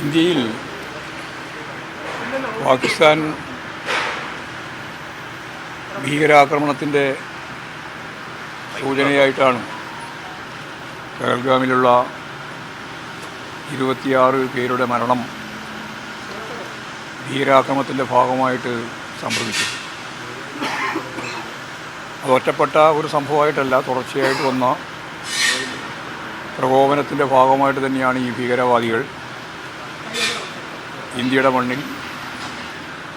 ഇന്ത്യയിൽ പാകിസ്ഥാൻ ഭീകരാക്രമണത്തിന്റെ സൂചനയായിട്ടാണ് പഹൽഗാമിലുള്ള ഇരുപത്തിയാറ് പേരുടെ മരണം ഭീകരാക്രമണത്തിന്റെ ഭാഗമായിട്ട് സംഭവിച്ചത്. അത് ഒറ്റപ്പെട്ട ഒരു സംഭവമായിട്ടല്ല തുടർച്ചയായിട്ട് വന്ന പ്രകോപനത്തിന്റെ ഭാഗമായിട്ട് തന്നെയാണ് ഈ ഭീകരവാദികൾ ഇന്ത്യയുടെ മണ്ണിൽ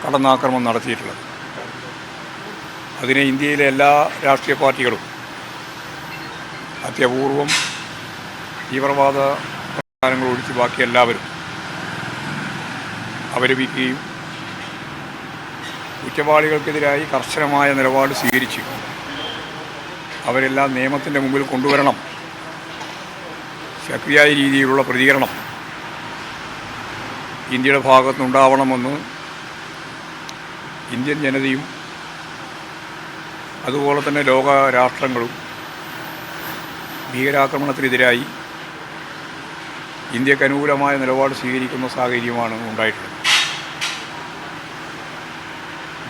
കടന്നാക്രമണം നടത്തിയിട്ടുള്ളത്. അതിനെ ഇന്ത്യയിലെ എല്ലാ രാഷ്ട്രീയ പാർട്ടികളും അത്യപൂർവം തീവ്രവാദ പ്രസ്ഥാനങ്ങൾ ഒഴിച്ച് ബാക്കി എല്ലാവരും അവലപിക്കുകയും കുറ്റവാളികൾക്കെതിരായി കർശനമായ നിലപാട് സ്വീകരിച്ച് അവരെല്ലാം നിയമത്തിന്റെ മുമ്പിൽ കൊണ്ടുവരണം. ശക്തിയായ രീതിയിലുള്ള പ്രതികരണം ഇന്ത്യയുടെ ഭാഗത്തുനിന്നുണ്ടാവണമെന്ന് ഇന്ത്യൻ ജനതയും അതുപോലെ തന്നെ ലോക രാഷ്ട്രങ്ങളും ഭീകരാക്രമണത്തിനെതിരായി ഇന്ത്യയ്ക്ക് അനുകൂലമായ നിലപാട് സ്വീകരിക്കുന്ന സാഹചര്യമാണ് ഉണ്ടായിട്ടുള്ളത്.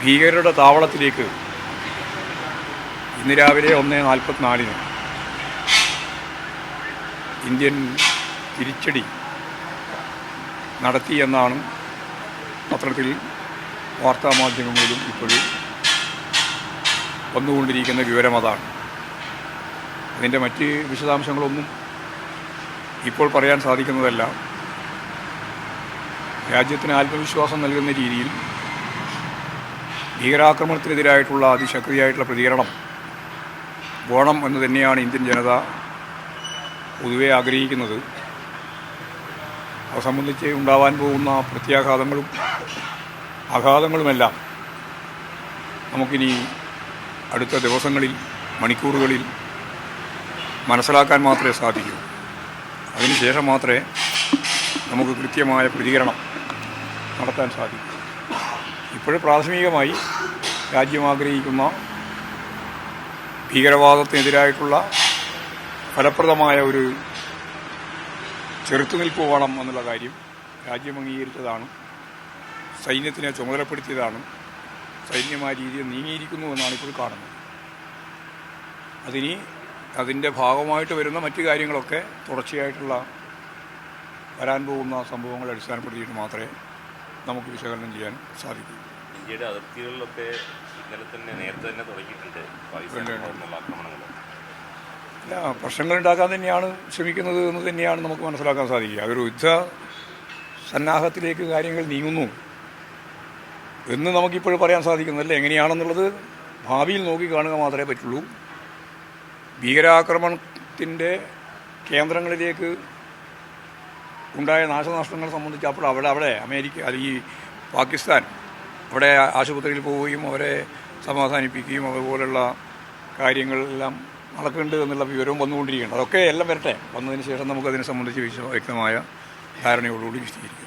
ഭീകരരുടെ താവളത്തിലേക്ക് ഇന്ന് രാവിലെ ഒന്ന് നാൽപ്പത്തിനാലിന് ഇന്ത്യൻ തിരിച്ചടി നടത്തിയെന്നാണ് പത്രത്തിൽ വാർത്താമാധ്യമങ്ങളിലും ഇപ്പോഴും വന്നുകൊണ്ടിരിക്കുന്ന വിവരം അതാണ്. അതിന്റെ മറ്റ് വിശദാംശങ്ങളൊന്നും ഇപ്പോൾ പറയാൻ സാധിക്കുന്നതല്ല. രാജ്യത്തിന് ആത്മവിശ്വാസം നൽകുന്ന രീതിയിൽ ഭീകരാക്രമണത്തിനെതിരായിട്ടുള്ള അതിശക്തിയായിട്ടുള്ള പ്രതികരണം വേണം എന്ന് തന്നെയാണ് ഇന്ത്യൻ ജനത പൊതുവെ ആഗ്രഹിക്കുന്നത്. സംബന്ധിച്ച് ഉണ്ടാവാൻ പോകുന്ന പ്രത്യാഘാതങ്ങളും ആഘാതങ്ങളുമെല്ലാം നമുക്കിനി അടുത്ത ദിവസങ്ങളിൽ മണിക്കൂറുകളിൽ മനസ്സിലാക്കാൻ മാത്രമേ സാധിക്കൂ. അതിനുശേഷം മാത്രമേ നമുക്ക് കൃത്യമായ പ്രതികരണം നടത്താൻ സാധിക്കൂ. ഇപ്പോഴും പ്രാഥമികമായി രാജ്യം ആഗ്രഹിക്കുന്ന ഭീകരവാദത്തിനെതിരായിട്ടുള്ള ഫലപ്രദമായ ഒരു ചെറുത്തുനിൽപ്പ് എന്നുള്ള കാര്യം രാജ്യം അംഗീകരിച്ചതാണ്. സൈന്യത്തിനെ ചുമതലപ്പെടുത്തിയതാണ്. സൈന്യം ആ രീതിയിൽ നീങ്ങിയിരിക്കുന്നു എന്നാണ് ഇപ്പോൾ കാണുന്നത്. അതിനി അതിന്റെ ഭാഗമായിട്ട് വരുന്ന മറ്റു കാര്യങ്ങളൊക്കെ തുടർച്ചയായിട്ടുള്ള വരാൻ പോകുന്ന സംഭവങ്ങളെ അടിസ്ഥാനപ്പെടുത്തിയിട്ട് മാത്രമേ നമുക്ക് വിശകലനം ചെയ്യാൻ സാധിക്കൂ. ഇന്ത്യയുടെ അതിർത്തികളിലൊക്കെ ഇന്നലെ തന്നെ നേരത്തെ തന്നെ തുടങ്ങിയിട്ടുണ്ട്. ആക്രമണങ്ങൾ. പ്രശ്നങ്ങൾ ഉണ്ടാക്കാൻ തന്നെയാണ് ശ്രമിക്കുന്നത് എന്ന് തന്നെയാണ് നമുക്ക് മനസ്സിലാക്കാൻ സാധിക്കുക. അതൊരു യുദ്ധ സന്നാഹത്തിലേക്ക് കാര്യങ്ങൾ നീങ്ങുന്നു എന്ന് നമുക്കിപ്പോഴും പറയാൻ സാധിക്കുന്നില്ല എങ്ങനെയാണെന്നുള്ളത് ഭാവിയിൽ നോക്കി കാണുക മാത്രമേ പറ്റുള്ളൂ. ഭീകരാക്രമണത്തിന്റെ കേന്ദ്രങ്ങളിലേക്ക് ഉണ്ടായ നാശനഷ്ടങ്ങൾ സംബന്ധിച്ച് അപ്പോൾ അവിടെ അവിടെ അമേരിക്ക അത് ഈ പാകിസ്ഥാൻ അവിടെ ആശുപത്രിയിൽ പോവുകയും അവരെ സമാധാനിപ്പിക്കുകയും അതുപോലുള്ള കാര്യങ്ങളെല്ലാം നടക്കുന്നുണ്ട് എന്നുള്ള വിവരവും വന്നുകൊണ്ടിരിക്കുകയാണ്. അതൊക്കെ എല്ലാം വരട്ടെ? വന്നതിന് ശേഷം നമുക്കതിനെ സംബന്ധിച്ച് വ്യക്തമായ ധാരണയോടുകൂടി വിശദീകരിക്കും.